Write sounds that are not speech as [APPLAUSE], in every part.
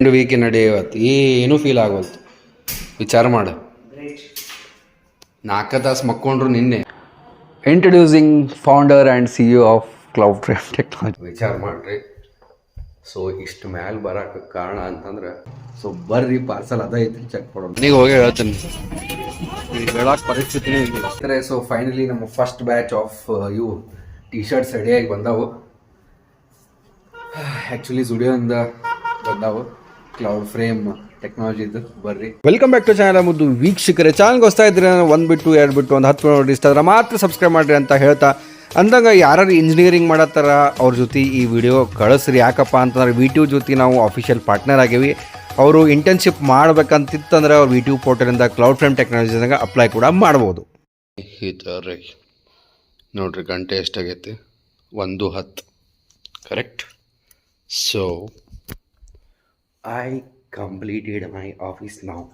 ಒಂದು ವೀಕ್ ನಡೆಯವತ್ತು ಏನೂ ಫೀಲ್ ಆಗೋಲ್ತು. ವಿಚಾರ ಮಾಡು. ನಾಲ್ಕು ತಾಸು ಮಕ್ಕೊಂಡ್ರು ನಿನ್ನೆ. Introducing founder and CEO of cloud frame technology ವಿಚಾರ ಮಾಡ್ರಿ. ಸೊ ಇಷ್ಟು ಮ್ಯಾಲೆ ಬರಕ್ಕೆ ಕಾರಣ ಅಂತಂದ್ರೆ ಸೊ ಬರ್ರಿ ಪಾರ್ಸಲ್ ಅದ ಐತಿ ಚೆಕ್ ಮಾಡೋಣ. ನೀವು ಹೋಗಿ ಹೇಳ್ತೀನಿ. ಹೇಳೋಕೆ ಪರಿಸ್ಥಿತಿನೇ ಇಲ್ಲ. ಸೊ ಫೈನಲಿ ನಮ್ಮ ಫಸ್ಟ್ ಬ್ಯಾಚ್ ಆಫ್ ಇವು ಟಿ ಶರ್ಟ್ಸ್ ರೆಡಿಯಾಗಿ ಬಂದಾವು. [SIGHS] ಆ್ಯಕ್ಚುಲಿ ಜುಡಿಯೋಯಿಂದ ಬಂದಾವು. ಕ್ಲೌಡ್ ಫ್ರೇಮ್ ಟೆಕ್ನಾಲಜಿ ಟೆಕ್ನಾಲಜಿದು ಬರ್ರಿ. ವೆಲ್ಕಮ್ ಬ್ಯಾಕ್ ಟು ಚಾನಲ್ ಮುದ್ದು ವೀಕ್ಷಕರೇ. ಚಾನಲ್ಗೆ ಹೊಸ್ತಾ ಇದ್ರೆ ಒಂದು ಬಿಟ್ಟು ಎರಡು ಬಿಟ್ಟು ಒಂದು ಹತ್ತು ನೋಡಿ ಇಷ್ಟ ಆದ್ರೆ ಮಾತ್ರ ಸಬ್ಸ್ಕ್ರೈಬ್ ಮಾಡಿರಿ ಅಂತ ಹೇಳ್ತಾ ಅಂದಾಗ ಯಾರು ಇಂಜಿನಿಯರಿಂಗ್ ಮಾಡತ್ತಾರ ಅವ್ರ ಜೊತೆ ಈ ವಿಡಿಯೋ ಕಳಿಸ್ರಿ. ಯಾಕಪ್ಪ ಅಂತಂದ್ರೆ ವಿ ಟ್ಯೂ ಜೊತೆ ನಾವು ಅಫಿಷಿಯಲ್ ಪಾರ್ಟ್ನರ್ ಆಗೇವಿ. ಅವರು ಇಂಟರ್ನ್ಶಿಪ್ ಮಾಡ್ಬೇಕಂತಿತ್ತಂದ್ರೆ ಅವ್ರು ವಿ ಟ್ಯೂ ಪೋರ್ಟಲಿಂದ ಕ್ಲೌಡ್ ಫ್ರೇಮ್ ಟೆಕ್ನಾಲಜಿದಾಗ ಅಪ್ಲೈ ಕೂಡ ಮಾಡ್ಬೋದು. ಈ ಥರ ನೋಡ್ರಿ ಗಂಟೆ ಎಷ್ಟಾಗೈತಿ? ಒಂದು ಹತ್ತು. Correct so I completed my office ನಾವು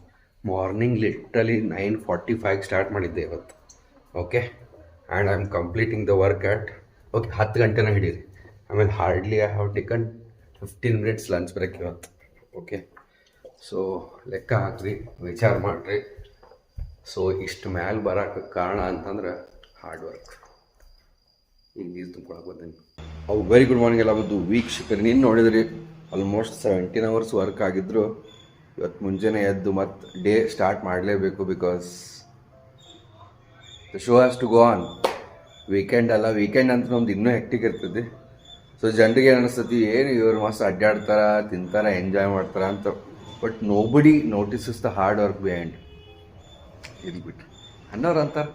morning literally nine forty five start ಮಾಡಿದ್ದೆ ಇವತ್ತು. Okay and I am completing the work at okay ಹತ್ತು ಗಂಟೆನ ಹಿಡೀರಿ. ಆಮೇಲೆ hardly I have taken fifteen minutes lunch break ಇವತ್ತು. ಓಕೆ ಸೊ ಲೆಕ್ಕ ಹಾಕ್ರಿ, ವಿಚಾರ ಮಾಡಿರಿ. ಸೊ ಇಷ್ಟು ಮ್ಯಾಲೆ ಬರೋಕ್ಕೆ ಕಾರಣ ಅಂತಂದ್ರೆ ಹಾರ್ಡ್ ವರ್ಕ್ ಈಗ ನೀರು ತುಂಬ್ಕೊಳಕ್ಕೆ ಬಂದೀನಿ. ಅವು ವೆರಿ ಗುಡ್ ಮಾರ್ನಿಂಗ್ ಎಲ್ಲ ಬಂದು ವೀಕ್ಷಕರು, ನೀನು ನೋಡಿದ್ರಿ? ಆಲ್ಮೋಸ್ಟ್ ಸೆವೆಂಟೀನ್ ಅವರ್ಸ್ ವರ್ಕ್ ಆಗಿದ್ರು ಇವತ್ತು ಮುಂಜಾನೆ ಎದ್ದು ಮತ್ತು ಡೇ ಸ್ಟಾರ್ಟ್ ಮಾಡಲೇಬೇಕು because the show has to go on weekend ಅಲ್ಲ ವೀಕೆಂಡ್ ಅಂತ ನಮ್ದು ಇನ್ನೂ ಹೆಕ್ಟಿಕ್ ಇರ್ತದೆ. ಸೊ ಜನರಿಗೆ ಏನು ಅನಿಸ್ತತಿ ಏನು ಇವರು ಮಸ್ತ್ ಅಡ್ಡಾಡ್ತಾರೆ ತಿಂತಾರೆ ಎಂಜಾಯ್ ಮಾಡ್ತಾರೆ ಅಂತ. But nobody notices the hard work behind ಇಲ್ಲಿ ಬಿಟ್ಟು ಅನ್ನೋರು ಅಂತಾರೆ?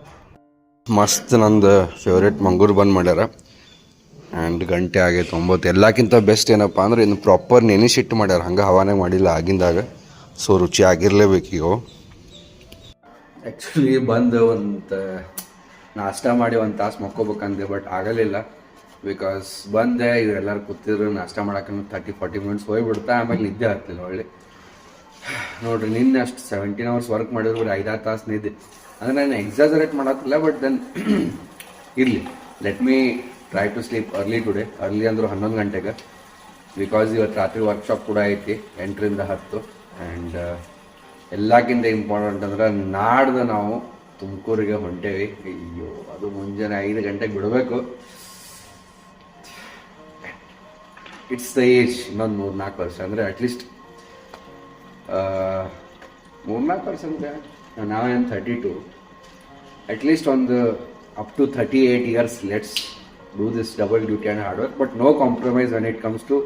ಮಸ್ತ್ ನಂದು ಫೇವ್ರೇಟ್ ಮಂಗೂರು ಬಂದ್ ಮಾಡ್ಯಾರ. ಆ್ಯಂಡ್ ಗಂಟೆ ಆಗೈತೆ ಒಂಬತ್ತು ಎಲ್ಲಕ್ಕಿಂತ ಬೆಸ್ಟ್ ಏನಪ್ಪ ಅಂದ್ರೆ ಇನ್ನು ಪ್ರಾಪರ್ ನೆನೆಸಿಟ್ಟು ಮಾಡ್ಯಾರ. ಹಂಗೆ ಹವಾನೇ ಮಾಡಿಲ್ಲ ಆಗಿಂದಾಗ. ಸೊ ರುಚಿ ಆಗಿರಲೇಬೇಕು ಈಗ. ಆ್ಯಕ್ಚುಲಿ ಬಂದು ಒಂದು, ನಾಷ್ಟ ಮಾಡಿ ಒಂದು ತಾಸು ಮಕ್ಕೋಬೇಕಂದೆ ಬಟ್ ಆಗಲಿಲ್ಲ. ಬಿಕಾಸ್ ಬಂದೆ, ಇವರೆಲ್ಲರೂ ಕೂತಿದ್ರು, ನಾಷ್ಟ ಮಾಡೋಕ್ಕೂ ತರ್ಟಿ ಫಾರ್ಟಿ ಮಿನಿಟ್ಸ್ ಹೋಗಿಬಿಡ್ತಾ, ಆಮೇಲೆ ನಿದ್ದೆ ಆಗ್ತಿಲ್ಲ ಒಳ್ಳೆ. ನೋಡ್ರಿ, ನಿನ್ನೆ ಅಷ್ಟು ಸೆವೆಂಟೀನ್ ಅವರ್ಸ್ ವರ್ಕ್ ಮಾಡಿದ್ರು ಬರೀ ಐದಾರು ತಾಸು ನಿದ್ದೆ. ಅಂದರೆ ನಾನು ಎಕ್ಸಾಜರೇಟ್ ಮಾಡೋಕ್ಕಿಲ್ಲ ಬಟ್ ದೆನ್ ಇರಲಿ. Let me try to sleep early today early ಅಂದರು ಹನ್ನೊಂದು ಗಂಟೆಗೆ. ಬಿಕಾಸ್ ಇವತ್ತು ರಾತ್ರಿ ವರ್ಕ್ಶಾಪ್ ಕೂಡ ಐತಿ, ಎಂಟರಿಂದ ಹತ್ತು. ಆ್ಯಂಡ್ ಎಲ್ಲಕ್ಕಿಂತ ಇಂಪಾರ್ಟೆಂಟ್ ಅಂದ್ರೆ ನಾಡ್ದು ನಾವು ತುಮಕೂರಿಗೆ ಹೊಂಟೇವಿ. ಅಯ್ಯೋ, ಅದು ಮುಂಜಾನೆ ಐದು ಗಂಟೆಗೆ ಬಿಡಬೇಕು. ಇಟ್ಸ್ ದ ಏಜ್ ಇನ್ನೊಂದು ಮೂರು ನಾಲ್ಕು ವರ್ಷ ಅಂದರೆ ಅಟ್ಲೀಸ್ಟ್ ಮೂರ್ನಾಲ್ಕು ವರ್ಷ ಅಂದರೆ ನಾವೇನು ಥರ್ಟಿ ಟು ಅಟ್ಲೀಸ್ಟ್ ಒಂದು up to thirty eight years let's do this double and hard work, but but no compromise it it comes to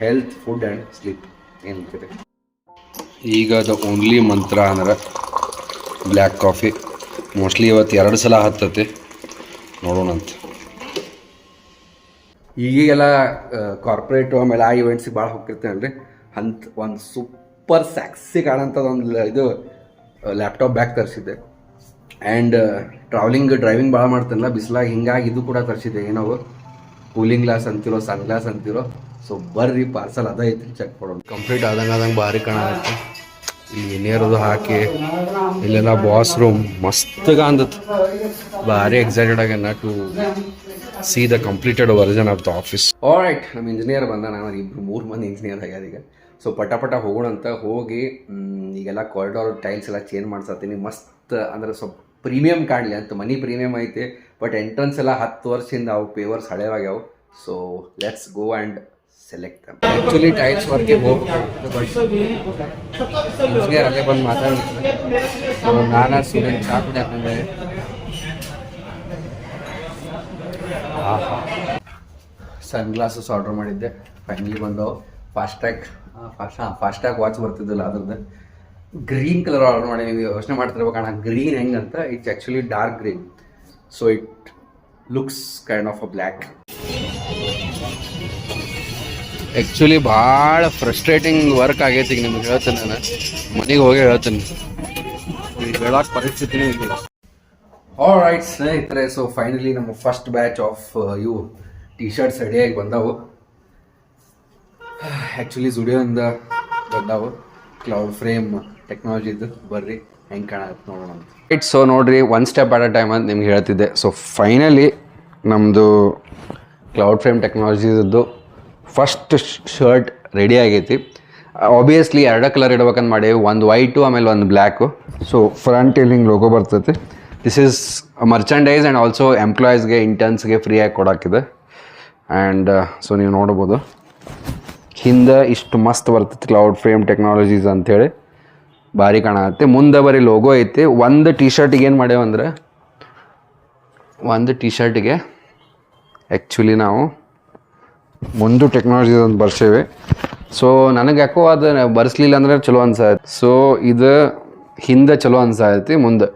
health food and sleep ಏನಂತೀರಿ ಈಗ ದ ಓನ್ಲಿ ಮಂತ್ರ ಅಂದ್ರೆ ಬ್ಲ್ಯಾಕ್ ಕಾಫಿ ಮೋಸ್ಟ್ಲಿ ಇವತ್ತು ಎರಡು ಸಲ ಹತ್ತತಿ ನೋಡೋಣಂತ ಈಗೀಗೆಲ್ಲ corporate ಆಮೇಲೆ ಆ ಇವೆಂಟ್ಸಿಗೆ ಭಾಳ ಹೋಗ್ತಿರ್ತೇನೆ ಅಂತ ಒಂದು ಸೂಪರ್ ಸ್ಯಾಕ್ಸಿ ಕಾಣಂಥದ್ದು ಒಂದು ಇದು ಲ್ಯಾಪ್ಟಾಪ್ ಬ್ಯಾಗ್ ತರಿಸಿದ್ದೆ. ಆ್ಯಂಡ್ ಟ್ರಾವೆಲಿಂಗ್ ಡ್ರೈವಿಂಗ್ ಭಾಳ ಮಾಡ್ತಾನಲ್ಲ ಬಿಸಿಲಾಗಿ ಹಿಂಗಾಗಿ ಇದು ಕೂಡ ತರಿಸಿದೆ. ಏನೋ ಕೂಲಿಂಗ್ ಗ್ಲಾಸ್ ಅಂತಿರೋ ಸನ್ ಗ್ಲಾಸ್ ಅಂತಿರೋ. ಸೊ ಬರ್ರಿ ಪಾರ್ಸಲ್ ಅದ ಐತಿ ಚೆಕ್ ಮಾಡೋಣ. ಕಂಪ್ಲೀಟ್ ಆದಂಗೆ ಆದಂಗೆ ಭಾರಿ ಕಾಣತ್ತೆ ಇಲ್ಲಿ ನೀರದು ಹಾಕಿ, ಇಲ್ಲೆಲ್ಲ ಬಾಸ್ ರೂಮ್ ಮಸ್ತ್ ಅಂದತ್ತು ಭಾರಿ ಎಕ್ಸೈಟೆಡ್ ಆಗ್ಯಾನ to see the completed version of the office right ನಮ್ಮ ಇಂಜಿನಿಯರ್ ಬಂದ, ನಾನು ಇಬ್ರು ಮೂರು ಮಂದಿ ಇಂಜಿನಿಯರ್ ಆಗ್ಯಾರ ಈಗ. ಸೊ ಪಟ ಪಟ ಹೋಗೋಣ ಅಂತ ಹೋಗಿ ಈಗೆಲ್ಲ ಕಾರಿಡಾರ್ ಟೈಲ್ಸ್ ಎಲ್ಲ ಚೇಂಜ್ ಮಾಡ್ಸತ್ತೀನಿ ಮಸ್ತ್, ಅಂದ್ರೆ ಸ್ವಲ್ಪ ಪ್ರೀಮಿಯಂ ಕಾಣಲಿ ಅಂತ ಮನಿ ಪ್ರೀಮಿಯಂ ಐತೆ ಬಟ್ ಎಂಟ್ರೆನ್ಸ್ ಎಲ್ಲ ಹತ್ತು ವರ್ಷದಿಂದ ಅವು pavers ಹಳೇವಾಗ್ಯಾವ. So let's go and select actually tiles ವರ್ಕಿಗೆ engineer ಅಲ್ಲೇ ಬಂದು ಮಾತಾಡ್ತಾರೆ ನಾನು ಸ್ಟೂಡೆಂಟ್ ಚಾ ಕುಡಿಯಾಕಂದ್ರೆ ಸನ್ ಗ್ಲಾಸಸ್ ಆರ್ಡರ್ ಮಾಡಿದ್ದೆ. ಫೈನಲಿ ಬಂದವು. ಟ್ಯಾಕ್ ಫಾಸ್ಟ್ ಹಾಂ ಫಾಸ್ಟ್ಯಾಗ್ ವಾಚ್ ಬರ್ತಿದ್ದಿಲ್ಲ ಅದ್ರದ್ದು. ಗ್ರೀನ್ ಕಲರ್ ಆರ್ಡರ್ ಮಾಡಿ ನೀವು ಯೋಚನೆ ಮಾಡ್ತಿರ್ಬೇಕು, ಅಣ್ಣ ಗ್ರೀನ್ ಹೆಂಗಂತ? It's actually dark green so it looks kind of a black actually ಭಾಳ ಫ್ರಸ್ಟ್ರೇಟಿಂಗ್ ವರ್ಕ್ ಆಗೈತಿ ಈಗ ನಿಮ್ಗೆ ಹೇಳ್ತೇನೆ ನಾನು. ಮನೆಗೆ ಹೋಗಿ ಹೇಳ್ತೇನೆ. ಹೇಳೋಕೆ ಪರಿಸ್ಥಿತಿನೇ ಇಲ್ಲ. ಆಲ್ ರೈಟ್ ಸ್ನೇಹಿತರೆ ಸೊ ಫೈನಲಿ ನಮ್ಮ ಫಸ್ಟ್ ಬ್ಯಾಚ್ ಆಫ್ ಇವು ಟಿ ಶರ್ಟ್ಸ್ ರೆಡಿಯಾಗಿ ಬಂದವು. [SIGHS] ಆ್ಯಕ್ಚುಲಿ ಜುಡಿಯೋಯಿಂದ ಬಂದವು. ಕ್ಲೌಡ್ ಫ್ರೇಮ್ ಟೆಕ್ನಾಲಜಿದು ಬರ್ರಿ, ಹೆಂಗೆ ಕಾಣತ್ತೆ ನೋಡೋಣ ಇಟ್ ಸೊ ನೋಡ್ರಿ one step at a time ಅಂತ ನಿಮ್ಗೆ ಹೇಳ್ತಿದ್ದೆ. ಸೊ ಫೈನಲಿ ನಮ್ಮದು ಕ್ಲೌಡ್ ಫ್ರೇಮ್ ಟೆಕ್ನಾಲಜಿದು ಫಸ್ಟ್ ಶರ್ಟ್ ರೆಡಿ ಆಗೈತಿ. ಆಬ್ವಿಯಸ್ಲಿ ಎರಡೇ ಕಲರ್ ಇಡ್ಬೇಕಂತ ಮಾಡಿ, ಒಂದು ವೈಟು ಆಮೇಲೆ ಒಂದು ಬ್ಲ್ಯಾಕು ಸೊ ಫ್ರಂಟ್ ಇಲ್ಲಿ ಹಿಂಗೆ ಲೋಗೋ ಬರ್ತೈತಿ. This is merchandise and also ಎಂಪ್ಲಾಯೀಸ್ಗೆ ಇಂಟರ್ನ್ಸ್ಗೆ ಫ್ರೀಯಾಗಿ ಕೊಡೋಕ್ಕಿದೆ ಆ್ಯಂಡ್ ಸೊ ನೀವು ನೋಡ್ಬೋದು. ಹಿಂದೆ ಇಷ್ಟು ಮಸ್ತ್ ಬರ್ತೈತಿ ಕ್ಲೌಡ್ ಫ್ರೇಮ್ ಟೆಕ್ನಾಲಜೀಸ್ ಅಂಥೇಳಿ ಭಾರಿ ಕಾಣತ್ತೆ ಮುಂದೆ ಬರೀ ಲೋಗೋ ಐತಿ. ಒಂದು ಟಿ ಶರ್ಟಿಗೆ ಏನು ಮಾಡ್ಯಾವಂದ್ರೆ ಒಂದು ಟಿ ಶರ್ಟಿಗೆ ಆ್ಯಕ್ಚುಲಿ ನಾವು ಮುಂದು ಟೆಕ್ನಾಲಜಿ ಅಂತ ಬರ್ಸೇವೆ. ಸೊ ನನಗೆ ಯಾಕೋ ಅದು ಬರ್ಸ್ಲಿಲ್ಲ ಅಂದ್ರೆ ಚಲೋ ಅನ್ಸತ್ತೆ ಸೊ ಇದು ಹಿಂದೆ ಚಲೋ ಅನ್ಸಾಯ್ತಿ ಮುಂದೆ.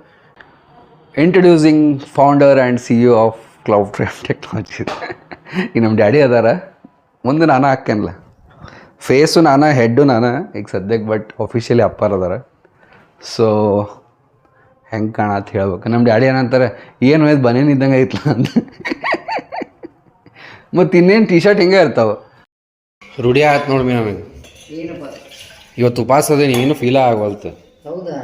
Introducing founder and C U of cloud technology ಈ ನಮ್ಮ ಡ್ಯಾಡಿ ಅದಾರ. ಮುಂದೆ ನಾನು ಹಾಕ್ತೇನಲ್ಲ ಫೇಸು ನಾನು ಹೆಡ್ಡು ನಾನು ಈಗ ಸದ್ಯಕ್ಕೆ ಬಟ್ ಅಫಿಷಿಯಲಿ ಅಪ್ಪಾರ ಅದಾರ. ಸೊ ಹೆಂಗೆ ಅಂತ ಹೇಳ್ಬೇಕು. ನಮ್ಮ ಡ್ಯಾಡಿ ಏನಂತಾರೆ ಏನು ಇದು ಬನೇನು ಇದ್ದಂಗೆ ಐತ್ಲ? ಅಂತ. ಮತ್ತು ಇನ್ನೇನು ಟಿ ಶರ್ಟ್ ಹಿಂಗೆ ಇರ್ತಾವೆ. ರೂಢಿ ಆಯ್ತು ನೋಡಿ ನಮಗೆ ಇವತ್ತು ಉಪವಾಸ ಅದೇನು ಏನು ಫೀಲ ಆಗವಲ್ತು. ಹೌದಾ?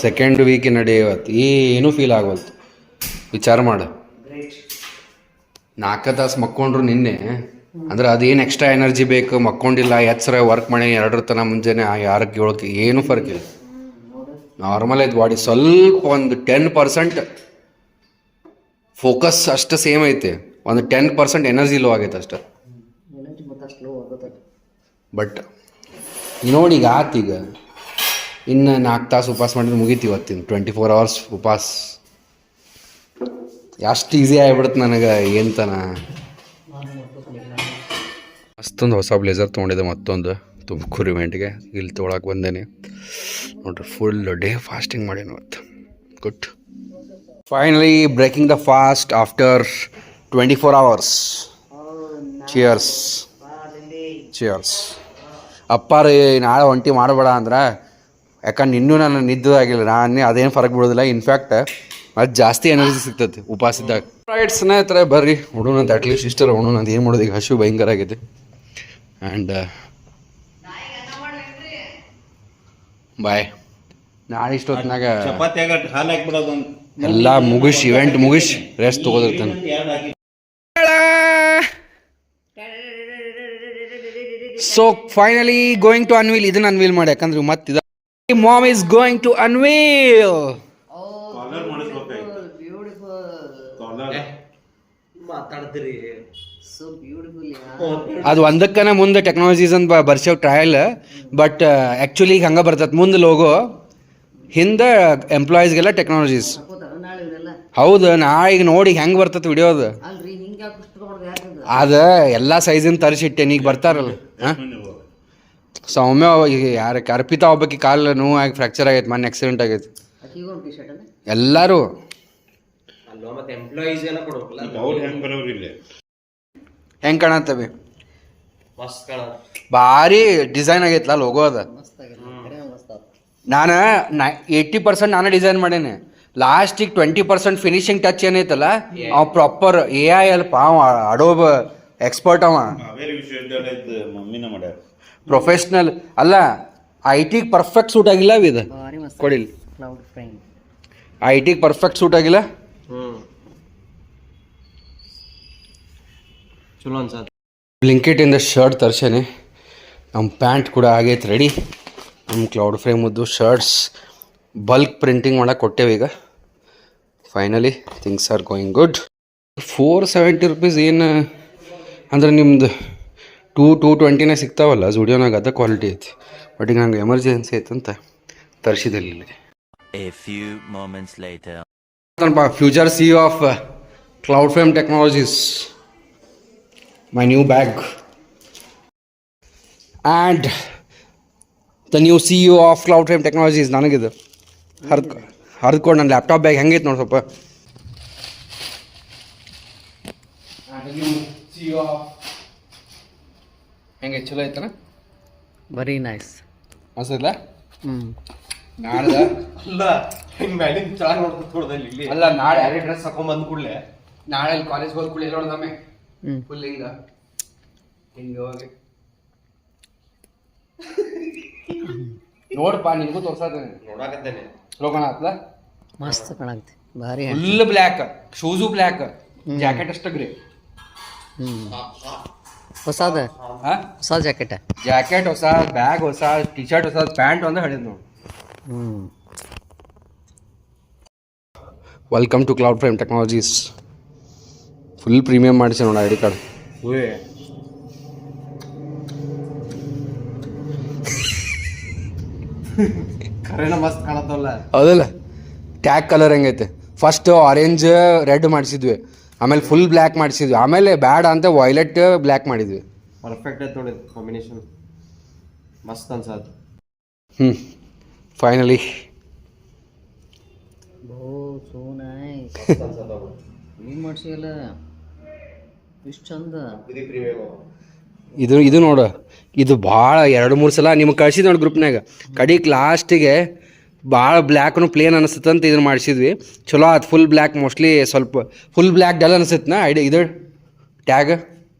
ಸೆಕೆಂಡ್ ವೀಕ್ ನಡಿ ಇವತ್ತು. ಏನೂ ಫೀಲ್ ಆಗವಲ್ತು. ವಿಚಾರ ಮಾಡು. ಗ್ರೇಟ್ ನಾಲ್ಕು ತಾಸು ಮಕ್ಕೊಂಡ್ರು ನಿನ್ನೆ. ಅಂದ್ರೆ ಅದೇನು ಎಕ್ಸ್ಟ್ರಾ ಎನರ್ಜಿ ಬೇಕು, ಮಕ್ಕೊಂಡಿಲ್ಲ ಎಚ್ಚರ ವರ್ಕ್ ಮಾಡಿ, ಎರಡರ ತನ ಮುಂಜಾನೆ ಯಾರಕ್ಕೆ ಏಳಕ್ಕೆ ಏನೂ ಫರ್ಕ್ ಇಲ್ಲ. ನಾರ್ಮಲ್ ಐತೆ ಬಾಡಿ ಸ್ವಲ್ಪ ಒಂದು ಟೆನ್ ಪರ್ಸೆಂಟ್ ಫೋಕಸ್ ಅಷ್ಟು ಸೇಮ್ ಐತೆ. ಒಂದು ಟೆನ್ ಪರ್ಸೆಂಟ್ ಎನರ್ಜಿ ಲೋ ಆಗೈತೆ ಅಷ್ಟೆ. ಬಟ್ ನೋಡಿ ಈಗ ಆತೀಗ ಇನ್ನು ನಾಲ್ಕು ತಾಸು ಉಪವಾಸ ಮಾಡಿದ್ರೆ ಮುಗೀತಿ ಇವತ್ತಿನ. ಟ್ವೆಂಟಿ ಫೋರ್ ಅವರ್ಸ್ ಉಪವಾಸ ಎಷ್ಟು ಈಸಿ ಆಗಿಬಿಡುತ್ತೆ ನನಗೆ ಏನ್ತನ ಮತ್ತೊಂದು ಹೊಸ ಬ್ಲೇಸರ್ ತೊಗೊಂಡಿದ್ದೆ ಮತ್ತೊಂದು ತುಮಕೂರು ಇವೆಂಟ್ಗೆ ಇಲ್ಲಿ ತೊಗೊಳಕ್ಕೆ ಬಂದೇನೆ. ನೋಡ್ರಿ ಫುಲ್ ಡೇ ಫಾಸ್ಟಿಂಗ್ ಮಾಡೇನು ಇವತ್ತು. Good finally breaking the fast after twenty four hours cheers cheers ಅಪ್ಪ ರೀ ನಾಳೆ ಒಂಟಿ ಮಾಡಬೇಡ ಅಂದ್ರೆ ಯಾಕಂದ್ರೆ ಇನ್ನೂ ನಾನು ನಿದ್ದದಾಗಿಲ್ಲ. ನಾನು ಅದೇನು ಫರಕ್ ಬಿಡೋದಿಲ್ಲ ಇನ್ಫ್ಯಾಕ್ಟ್ ಅದು ಜಾಸ್ತಿ ಎನರ್ಜಿ ಸಿಗ್ತದೆ ಉಪವಾಸ ಇದ್ದಾಗ ರೈಟ್ ಸ್ನೇಹಿತರೆ ಬರ್ರಿ ಹುಡುಗನ ಅಂತ ಅಟ್ಲೀಸ್ಟ್ ಇಷ್ಟರ ಹುಡುಗನ ಅಂತ ಏನು ಮಾಡೋದು? ಈಗ ಹಸು ಭಯಂಕರ ಆಗೈತಿ ಆ್ಯಂಡ್ ಬಾಯ್ ನಾಳೆ ಇಷ್ಟೊತ್ತಿನಾಗ ಎಲ್ಲ ಮುಗಿಸ್ ಇವೆಂಟ್ ಮುಗಿಸ್ rest ತಗೋದಿರ್ತಾನೆ. So finally going to unveil ಇದನ್ನ ಅನ್ವೀಲ್ ಮಾಡಿ ಯಾಕಂದ್ರೆ ಮತ್ತೆ mom is going to unveil collar ಮಾಡಿಸ್ಬೇಕಾಯ್ತು beautiful collar ಮಾತಾಡ್ತೀರಿ. ಸೊ ಬ್ಯೂಟಿಫುಲ್ ಅದು ಒಂದಕ್ಕನ ಮುಂದೆ ಟೆಕ್ನಾಲಜೀಸ್ ಅಂತ ಬರ್ಸೇವ್ ಟ್ರಯಲ್ ಬಟ್ ಆ್ಯಕ್ಚುಲಿ ಈಗ ಹಂಗೆ ಬರ್ತದೆ ಮುಂದೆ ಲೋಗೋ ಹಿಂದೆ ಎಂಪ್ಲಾಯೀಸ್ಗೆಲ್ಲ ಟೆಕ್ನಾಲಜೀಸ್ ಹೌದು? ನಾ ಈಗ ನೋಡಿ ಹೆಂಗೆ ಬರ್ತದೆ ವಿಡಿಯೋ ಅದು. ಎಲ್ಲ ಸೈಜಿನ ತರಿಸಿಟ್ಟೆ ಈಗ ಬರ್ತಾರಲ್ಲ. ಹಾಂ? ಸೌಮ್ಯ ಈಗ ಯಾರು ಅರ್ಪಿತಾ ಒಬ್ಬಕ್ಕೆ ಕಾಲು ನೋವು ಆಗಿ ಫ್ರ್ಯಾಕ್ಚರ್ ಆಗೈತೆ ಮೊನ್ನೆ ಆಕ್ಸಿಡೆಂಟ್ ಆಗೈತೆ. ಅಕ್ಕಿಗೂ ಟಿ ಶರ್ಟ್ ಅಲ್ಲ ಎಲ್ಲರೂ ಅವ್ರು ಹೆಂಗ್ ಬರೋರು ಇಲ್ಲಿ? ಹೆಂಗ್ ಕಾಣತ್ತವೆ ಭಾರಿ ಡಿಸೈನ್ ಆಗೈತಲ್ಲ ಲೋಗೋ ಅದ. ಮಸ್ತ್ ನಾನು ಏಯ್ಟಿ ಪರ್ಸೆಂಟ್ ನಾನೇ ಡಿಸೈನ್ ಮಾಡೇನೆ. ಲಾಸ್ಟಿಗೆ ಟ್ವೆಂಟಿ ಪರ್ಸೆಂಟ್ ಫಿನಿಶಿಂಗ್ ಟಚ್ ಏನೈತಲ್ಲ ಅವ ಪ್ರಾಪರ್ ಎ ಐ ಅಲ್ಪ ಅವ ಅಡೋಬ್ ಎಕ್ಸ್ಪರ್ಟ್ ಅವ. ಮಮ್ಮಿನ ಮಾಡ್ಯಾರ ಪ್ರೊಫೆಷ್ನಲ್ ಅಲ್ಲ ಐ ಟಿಗೆ ಪರ್ಫೆಕ್ಟ್ ಸೂಟ್ ಆಗಿಲ್ಲ ಇದು. ಮಸ್ತ್ ಕೊಡಿಲ್. ಐ ಟಿಗೆ ಪರ್ಫೆಕ್ಟ್ ಸೂಟ್ ಆಗಿಲ್ಲ? ಚಲೋ ಅನ್ಸತ್. ಬ್ಲಿಂಕೆಟಿಂದ ಶರ್ಟ್ ತರ್ಸೇನೆ. ನಮ್ಮ ಪ್ಯಾಂಟ್ ಕೂಡ ಆಗೈತೆ ರೆಡಿ ನಮ್ಮ ಕ್ಲೌಡ್ ಫ್ರೇಮದ್ದು ಶರ್ಟ್ಸ್ ಬಲ್ಕ್ ಪ್ರಿಂಟಿಂಗ್ ಮಾಡೋಕೆ ಕೊಟ್ಟೇವೆ ಈಗ. Finally things are going good four seventy rupees ಏನು ಅಂದ್ರೆ ನಿಮ್ಮದು ಟೂ ಟೂ ಟ್ವೆಂಟಿನೇ ಸಿಗ್ತಾವಲ್ಲ ಜುಡಿಯೋನಾಗ ಅದ ಕ್ವಾಲಿಟಿ ಐತಿ. ಬಟ್ ಈಗ ನಂಗೆ ಎಮರ್ಜೆನ್ಸಿ ಐತಂತ ತರಿಸಿದಲ್ಲಿ a A few moments future C of cloud frame technologies my new bag and the new C U of cloud frame technologies ನನಗಿದು. ಹರ್ದ್ ಹರ್ದ್ಕೊಂಡು ನನ್ನ ಲ್ಯಾಪ್ಟಾಪ್ ಬ್ಯಾಗ್ ಹೆಂಗೈತೆ ನೋಡಿ ಸ್ವಲ್ಪ. ಹೆಂಗೆ ಚಲೋ ಐತನ? ವೆರಿ ನೈಸ್ ಹ್ಞೂ ನಾಳೆ ಅಲ್ಲ ಹಿಂಗೆ ಮ್ಯಾಲಿಂದ ಚೆನ್ನಾಗಿ ನೋಡ್ಕೊತ ಕೊಡ್ದಲ್ಲಿ ಇಲ್ಲಿ. ಅಲ್ಲ ನಾಳೆ ಬ್ಯಾರೆ ಡ್ರೆಸ್ ಹಾಕೊಂಡ್ ಬಂದ್ ಕೂಡ್ಲೆ. ನಾಳೆ ಕಾಲೇಜ್ ಹೋದ್ ಕೂಡ ನೋಡ್ದಮ್ಮೆ ಹ್ಞೂ ಫುಲ್ ಹಿಂಗ ಹಿಂಗ ಹೋಗಿ ನೋಡಪ್ಪ ನಿನಗೂ ತೋರ್ಸತ್ತೇನೆ ನೋಡಾಕತ್ತೇನೆ. ಲೋಕಣ ಆತ್ಲ ಮಸ್ತ್ ಕಾಣಾಕ್ತಿ ಭಾರಿ full black shoes black jacket ಅಷ್ಟ ಗ್ರೇ ಹ್ಞೂ ಹೊಸದ? ಹಾಂ ಹೊಸ ಜಾಕೆಟ ಜಾಕೆಟ್ ಹೊಸ ಬ್ಯಾಗ್ ಹೊಸ ಟಿ ಶರ್ಟ್ ಹೊಸ ಪ್ಯಾಂಟ್ ಒಂದು ಹೇಳಿದ್ ನೋಡಿ. ಹ್ಞೂ welcome to cloud frame technologies full premium ಮಾಡಿಸಿ ನೋಡ ಐ ಡಿ ಕಾರ್ಡ್ ಮಸ್ತ್ ಕಾಣತ್ತಲ್ಲ. ಹೌದಲ್ಲ? ಟ್ಯಾಕ್ ಕಲರ್ ಹೆಂಗೈತೆ? ಫಸ್ಟ್ ಆರೆಂಜ್ ರೆಡ್ ಮಾಡಿಸಿದ್ವಿ. ಆಮೇಲೆ ಫುಲ್ ಬ್ಲ್ಯಾಕ್ ಮಾಡಿಸಿದ್ವಿ. ಆಮೇಲೆ ಬ್ಯಾಡ ಅಂತ ವೈಲೆಟ್ ಬ್ಲ್ಯಾಕ್ ಮಾಡಿದ್ವಿ. ಪರ್ಫೆಕ್ಟ್ ನೋಡಿ ಕಾಂಬಿನೇಷನ್ ಮಸ್ತ್ ಅನ್ಸತ್. ಹ್ಞೂ ಫೈನಲಿ ಏನು ಮಾಡ್ಸಿಯಲ್ಲ ಇಷ್ಟು ಚಂದ. ಇದು ಇದು ನೋಡು. ಇದು ಭಾಳ ಎರಡು ಮೂರು ಸಲ ನಿಮ್ಗೆ ಕಳ್ಸಿದ್ ನೋಡಿ ಗ್ರೂಪ್ನಾಗ ಕಡಿಕ್ ಲಾಸ್ಟಿಗೆ ಭಾಳ ಬ್ಲ್ಯಾಕ್ನು ಪ್ಲೇನ್ ಅನಿಸುತ್ತಂತ ಇದನ್ನು ಮಾಡಿಸಿದ್ವಿ. ಚಲೋ ಆತು ಫುಲ್ ಬ್ಲ್ಯಾಕ್ ಮೋಸ್ಟ್ಲಿ ಸ್ವಲ್ಪ ಫುಲ್ ಬ್ಲ್ಯಾಕ್ ಡಲ್ ಅನಿಸುತ್ತೆ ನಾ ಐಡಿ ಇದು ಟ್ಯಾಗ್.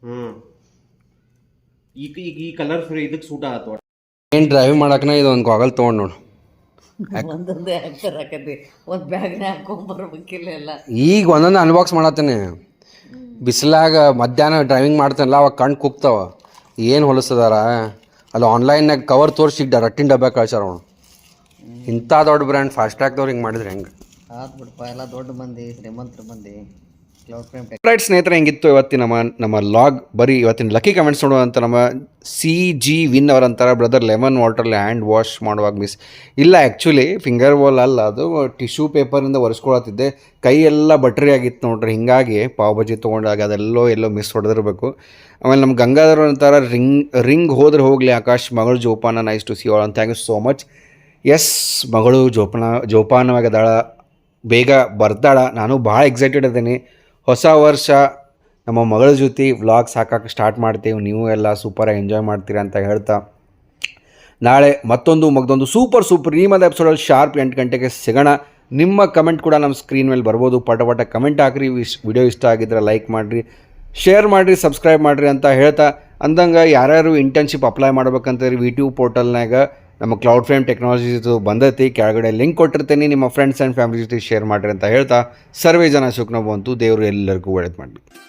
ಹ್ಞೂ ಈಗ ಈಗ ಈ ಕಲರ್ ಫ್ರೀ ಇದಕ್ಕೆ ಸೂಟ್ ಆಗುತ್ತೆ ಏನು ಡ್ರೈವಿಂಗ್ ಮಾಡೋಕ್ಕೆ ಇದು ಒಂದು ಗಾಗಲ್ ತೊಗೊಂಡು ನೋಡು. ಒಂದೊಂದೇ ಒಂದು ಬ್ಯಾಗ್ನ ಹಾಕೊಂಬರ್ಬೇಕಿಲ್ಲ ಎಲ್ಲ. ಈಗ ಒಂದೊಂದು ಅನ್ಬಾಕ್ಸ್ ಮಾಡತ್ತೇನೆ. ಬಿಸಿಲಾಗ ಮಧ್ಯಾಹ್ನ ಡ್ರೈವಿಂಗ್ ಮಾಡ್ತಾನಲ್ಲ ಅವಾಗ ಕಣ್ಣು ಕುಗ್ತಾವ. ಏನು ಹೊಲಸದಾರ? ಅಲ್ಲಿ ಆನ್ಲೈನ್ನಾಗ ಕವರ್ ತೋರಿಸಿ ರಟ್ಟಿನ ಡಬ್ಬ ಕಳ್ಸಾರ ಅವನು. ಇಂಥ ದೊಡ್ಡ ಬ್ರ್ಯಾಂಡ್ ಫಾಸ್ಟ್ಯಾಗ್ದವ್ರು ಹಿಂಗೆ ಮಾಡಿದ್ರೆ ಹೆಂಗೆ? ಆತ್ ಬಿಡಪ್ಪ ಎಲ್ಲ ದೊಡ್ಡ ಮಂದಿ ಶ್ರೀಮಂತರ ಮಂದಿ. ರೈಟ್ ಸ್ನೇಹಿತರೆ, ಹೆಂಗಿತ್ತು ಇವತ್ತಿನ ನಮ್ಮ ನಮ್ಮ ಲಾಗ್? ಬರೀ ಇವತ್ತಿನ ಲಕ್ಕಿ ಕಮೆಂಟ್ಸ್ ನೋಡುವಂತ ನಮ್ಮ ಸಿ ಜಿ ವಿನ್ ಅವರಂತಾರ ಬ್ರದರ್ ಲೆಮನ್ ವಾಟರ್ಲಿ ಹ್ಯಾಂಡ್ ವಾಶ್ ಮಾಡುವಾಗ ಮಿಸ್ ಇಲ್ಲ ಆ್ಯಕ್ಚುಲಿ ಫಿಂಗರ್ ವಾಲ್ ಅಲ್ಲ ಅದು ಟಿಶ್ಯೂ ಪೇಪರಿಂದ ಒರೆಸ್ಕೊಳತ್ತಿದ್ದೆ. ಕೈ ಎಲ್ಲ ಬಟ್ರಿ ಆಗಿತ್ತು ನೋಡ್ರಿ, ಹಿಂಗಾಗಿ ಪಾವ್ ಬಾಜಿ ತೊಗೊಂಡಾಗ ಅದೆಲ್ಲೋ ಎಲ್ಲೋ ಮಿಸ್ ಹೊಡೆದಿರಬೇಕು. ಆಮೇಲೆ ನಮ್ಮ ಗಂಗಾಧರ್ ಅಂತಾರೆ ರಿಂಗ್ ರಿಂಗ್ ಹೋದ್ರೆ ಹೋಗಲಿ ಆಕಾಶ್, ಮಗಳು ಜೋಪಾನ ನೈಸ್ ಟು ಸಿ ಆಲ್ ಅಂತ thank you so much yes ಮಗಳು ಜೋಪಾನ ಜೋಪಾನವಾಗಿದ್ದಾಳ ಬೇಗ ಬರ್ತಾಳ ನಾನು ಭಾಳ ಎಕ್ಸೈಟೆಡ್ ಇದ್ದೀನಿ. ಹೊಸ ವರ್ಷ, ನಮ್ಮ ಮಗಳ ಜೊತೆ ವ್ಲಾಗ್ಸ್ ಹಾಕೋಕ್ಕೆ ಸ್ಟಾರ್ಟ್ ಮಾಡ್ತೀವಿ. ನೀವು ಎಲ್ಲ ಸೂಪರಾಗಿ ಎಂಜಾಯ್ ಮಾಡ್ತೀರಾ ಅಂತ ಹೇಳ್ತಾ. ನಾಳೆ ಮತ್ತೊಂದು ಮಗದೊಂದು ಸೂಪರ್ ಸೂಪರ್ ನಿಮ್ಮದ ಎಪಿಸೋಡಲ್ಲಿ ಶಾರ್ಪ್ ಎಂಟು ಗಂಟೆಗೆ ಸಿಗೋಣ. ನಿಮ್ಮ ಕಮೆಂಟ್ ಕೂಡ ನಮ್ಮ ಸ್ಕ್ರೀನ್ ಮೇಲೆ ಬರ್ಬೋದು. ಪಟ ಪಟ ಕಮೆಂಟ್ ಹಾಕ್ರಿ. ವಿಡಿಯೋ ಇಷ್ಟ ಆಗಿದ್ರೆ ಲೈಕ್ ಮಾಡಿರಿ ಶೇರ್ ಮಾಡಿರಿ ಸಬ್ಸ್ಕ್ರೈಬ್ ಮಾಡಿರಿ ಅಂತ ಹೇಳ್ತಾ. ಅಂದಂಗೆ ಯಾರ್ಯಾರು ಇಂಟರ್ನ್ಶಿಪ್ ಅಪ್ಲೈ ಮಾಡ್ಬೇಕಂತೇಳಿ ವಿ ಪೋರ್ಟಲ್ನಾಗ ನಮ್ಮ ಕ್ಲೌಡ್ ಫ್ರೇಮ್ ಜೊತೆ ಬಂದೈತಿ. ಕೆಳಗಡೆ ಲಿಂಕ್ ಕೊಟ್ಟಿರ್ತೀನಿ. ನಿಮ್ಮ ಫ್ರೆಂಡ್ಸ್ ಆ್ಯಂಡ್ ಫ್ಯಾಮಿಲಿ ಜೊತೆ ಶೇರ್ ಮಾಡಿರಿ ಅಂತ ಹೇಳ್ತಾ, ಸರ್ವೇ ಜನ ಸುಖ ಬಂತು ದೇವರು ಎಲ್ಲರಿಗೂ ಒಳ್ಳೇದು ಮಾಡಲಿ.